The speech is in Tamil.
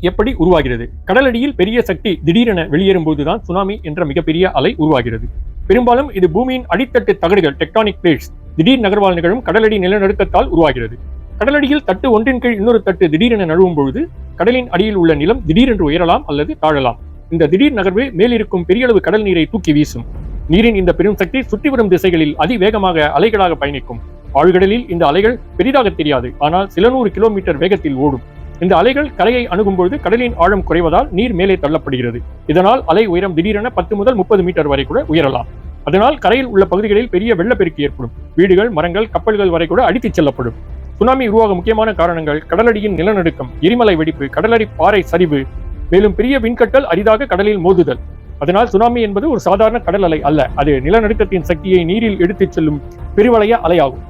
எப்படி உருவாகிறது? கடலடியில் பெரிய சக்தி திடீரென வெளியேறும் போதுதான் சுனாமி என்ற மிகப்பெரிய அலை உருவாகிறது. பெரும்பாலும் இது பூமியின் அடித்தட்டு தகடுகள் டெக்டானிக் பிளேட்ஸ் திடீர் நகர்வால் நிகழும் கடலடி நிலநடுக்கத்தால் உருவாகிறது. கடலடியில் தட்டு ஒன்றின் கீழ் இன்னொரு தட்டு திடீரென நழுவும் பொழுது கடலின் அடியில் உள்ள நிலம் திடீரென்று உயரலாம் அல்லது தாழலாம். இந்த திடீர் நகர்வு மேலிருக்கும் பெரியளவு கடல் நீரை தூக்கி வீசும். நீரின் இந்த பெரும் சக்தி சுற்றி வரும் திசைகளில் அதிவேகமாக அலைகளாக பயணிக்கும். ஆழ்கடலில் இந்த அலைகள் பெரிதாக தெரியாது ஆனால் சில நூறு கிலோமீட்டர் வேகத்தில் ஓடும். இந்த அலைகள் கரையை அணுகும்போது கடலின் ஆழம் குறைவதால் நீர் மேலே தள்ளப்படுகிறது. இதனால் அலை உயரம் திடீரென பத்து முதல் முப்பது மீட்டர் வரை கூட உயரலாம். அதனால் கரையில் உள்ள பகுதிகளில் பெரிய வெள்ளப்பெருக்கு ஏற்படும். வீடுகள் மரங்கள் கப்பல்கள் வரை கூட அடித்துச் செல்லப்படும். சுனாமி உருவாக முக்கியமான காரணங்கள் கடலடியின் நிலநடுக்கம் எரிமலை வெடிப்பு கடலடி பாறை சரிவு மேலும் பெரிய விண்கட்டல் அரிதாக கடலில் மோதுதல். அதனால் சுனாமி என்பது ஒரு சாதாரண கடல் அலை அல்ல. அது நிலநடுக்கத்தின் சக்தியை நீரில் எடுத்துச் செல்லும் பெருவளைய அலையாகும்.